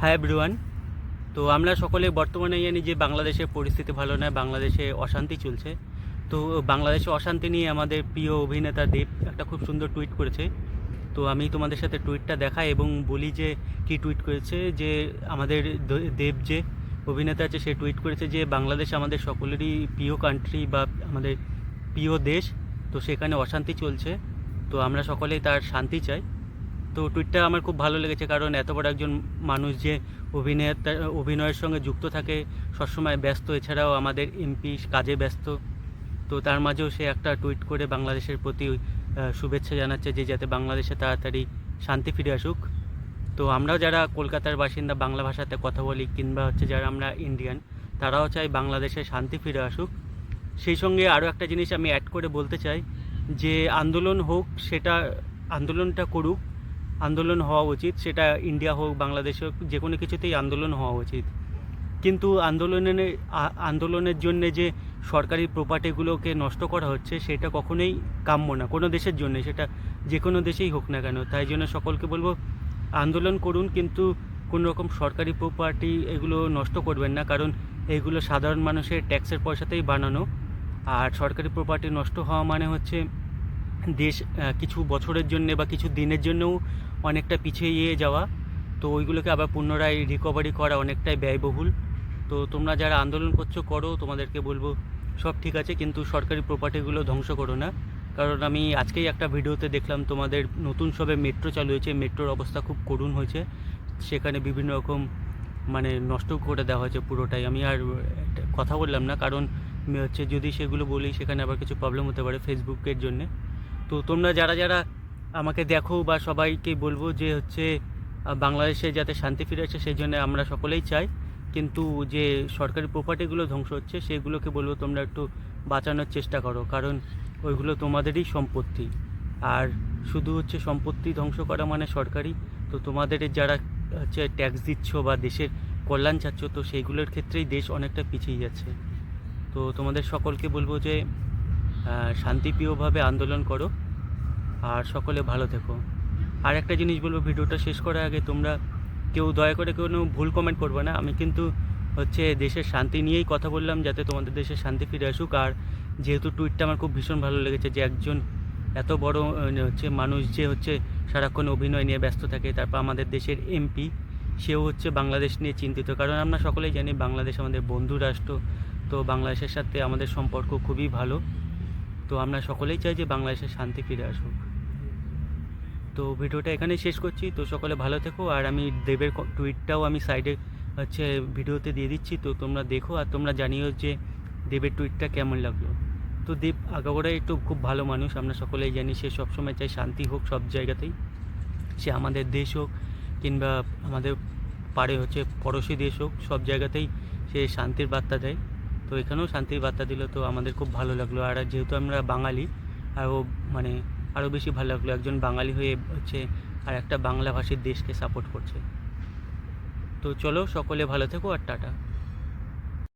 Hi everyone তো আমরা সকলে বর্তমানে জানি যে বাংলাদেশের পরিস্থিতি ভালো নয়, বাংলাদেশে অশান্তি চলছে। তো বাংলাদেশে অশান্তি নিয়ে আমাদের প্রিয় অভিনেতা দেব একটা খুব সুন্দর টুইট করেছে। তো আমি তোমাদের সাথে টুইটটা দেখাই এবং বলি যে, কি টুইট করেছে? যে আমাদের দেব যে অভিনেতা আছে, সে টুইট করেছে যে, বাংলাদেশ আমাদের সকলেরই প্রিয় কান্ট্রি বা আমাদের প্রিয় দেশ, তো সেখানে অশান্তি চলছে। তো আমরা সকলেই তার শান্তি চাই। তো টুইটটা আমার খুব ভালো লেগেছে কারণ এত বড় একজন মানুষ যে অভিনেতা, অভিনয়ের সঙ্গে যুক্ত থাকে, সবসময় ব্যস্ত। এছাড়াও আমাদের এমপি কাজে ব্যস্ত। তো তার মাঝেও সে একটা টুইট করে বাংলাদেশের প্রতি শুভেচ্ছা জানাচ্ছে যে যাতে বাংলাদেশে তাড়াতাড়ি শান্তি ফিরে আসুক। তো আমরাও যারা কলকাতার বাসিন্দা বাংলা ভাষাতে কথা বলি, কিংবা হচ্ছে যারা আমরা ইন্ডিয়ান তারাও চাই বাংলাদেশে শান্তি ফিরে আসুক। সেই সঙ্গে আরও একটা জিনিস আমি অ্যাড করে বলতে চাই, যে আন্দোলন হোক, সেটা আন্দোলনটা করুক আন্দোলন হওয়া উচিত, সেটা ইন্ডিয়া হোক, বাংলাদেশ হোক, যে কোনো কিছুতেই আন্দোলন হওয়া উচিত। কিন্তু আন্দোলনের আন্দোলনের জন্য যে সরকারি প্রপার্টিগুলোকে নষ্ট করা হচ্ছে, সেটা কখনোই কাম্য না, কোনো দেশের জন্য, সেটা যে কোনো দেশেই হোক না কেন। তাই জন্য সকলকে বলব, আন্দোলন করুন, কিন্তু কোনো রকম সরকারি প্রপার্টি এগুলো নষ্ট করবেন না, কারণ এগুলো সাধারণ মানুষের ট্যাক্সের পয়সাতেই বানানো। আর সরকারি প্রপার্টি নষ্ট হওয়া মানে হচ্ছে, দেশ কিছু বছরের জন্য বা কিছু দিনের জন্যও অনেকটা পিছিয়ে যাওয়া। তো ওইগুলোকে আবার পুনরায় রিকভারি করা অনেকটাই ব্যয়বহুল। তো তোমরা যারা আন্দোলন করছ, করো। তোমাদেরকে বলব, সব ঠিক আছে, কিন্তু সরকারি প্রপার্টিগুলো ধ্বংস করো না। কারণ আমি আজকেই একটা ভিডিওতে দেখলাম, তোমাদের নতুন সবে মেট্রো চালু হয়েছে। মেট্রোর অবস্থা খুব করুণ হয়েছে। সেখানে বিভিন্ন রকম মানে নষ্ট করে দেওয়া হয়েছে পুরোটাই। আমি আর কথা বললাম না, কারণ হচ্ছে যদি সেগুলো বলি, সেখানে আবার কিছু প্রবলেম হতে পারে ফেসবুকের জন্যে। তো তোমরা যারা যারা আমাকে দেখো বা সবাইকে বলব যে হচ্ছে বাংলাদেশে যাতে শান্তি ফিরে আসে সেই জন্য আমরা সকলেই চাই। কিন্তু যে সরকারি প্রপার্টিগুলো ধ্বংস হচ্ছে, সেগুলোকে বলব তোমরা একটু বাঁচানোর চেষ্টা করো, কারণ ওইগুলো তোমাদেরই সম্পত্তি। আর শুধু হচ্ছে সম্পত্তি ধ্বংস করা মানে সরকারি, তো তোমাদের যারা হচ্ছে ট্যাক্স দিচ্ছ বা দেশের কল্যাণ চাচ্ছ, তো সেইগুলোর ক্ষেত্রেই দেশ অনেকটা পিছিয়ে যাচ্ছে। তো তোমাদের সকলকে বলব যে শান্তিপ্রিয়ভাবে আন্দোলন করো। আর সকলে ভালো থেকো। আর একটা জিনিস বলব ভিডিওটা শেষ করার আগে তোমরা কেউ দয়া করে কোনো ভুল কমেন্ট করবে না। আমি কিন্তু হচ্ছে দেশের শান্তি নিয়েই কথা বললাম যাতে তোমাদের দেশে শান্তি ফিরে আসুক। আর যেহেতু টুইটটা আমার খুব ভীষণ ভালো লেগেছে যে একজন এত বড় আহ, হচ্ছে মানুষ যে হচ্ছে সারাক্ষণ অভিনয় নিয়ে ব্যস্ত থাকে তারপর আমাদের দেশের এমপি সেও হচ্ছে বাংলাদেশ নিয়ে চিন্তিত। কারণ আমরা সকলেই জানি বাংলাদেশ আমাদের বন্ধু রাষ্ট্র তো বাংলাদেশের সাথে আমাদের সম্পর্ক খুবই ভালো। তো আমরা সকলেই চাই যে বাংলাদেশের শান্তি ফিরে আসুক। তো ভিডিওটা এখানেই শেষ করছি। তো সকলে ভালো থেকো। আর আমি দেবের টুইটটাও আমি সাইডে হচ্ছে ভিডিওতে দিয়ে দিচ্ছি। তো তোমরা দেখো আর তোমরা জানিও যে দেবের টুইটটা কেমন লাগল। তো দেব আগাগোড়াই একটু খুব ভালো মানুষ। আমরা সকলেই জানি সে সবসময় চাই শান্তি হোক সব জায়গাতেই। সে আমাদের দেশ হোক কিংবা আমাদের পাড়ে হচ্ছে পড়োশি দেশ হোক, সব জায়গাতেই সে শান্তির বার্তা দেয়। তো এখানেও শান্তির বার্তা দিল। তো আমাদের খুব ভালো লাগল। আর যেহেতু আমরা বাঙালি, আর ও মানে আরও বেশি ভালো লাগল। একজন বাঙালি হয়ে হচ্ছে আর একটা বাংলাভাষীর দেশকে সাপোর্ট করছে। তো চলো সকলে ভালো থেকো আর টাটা।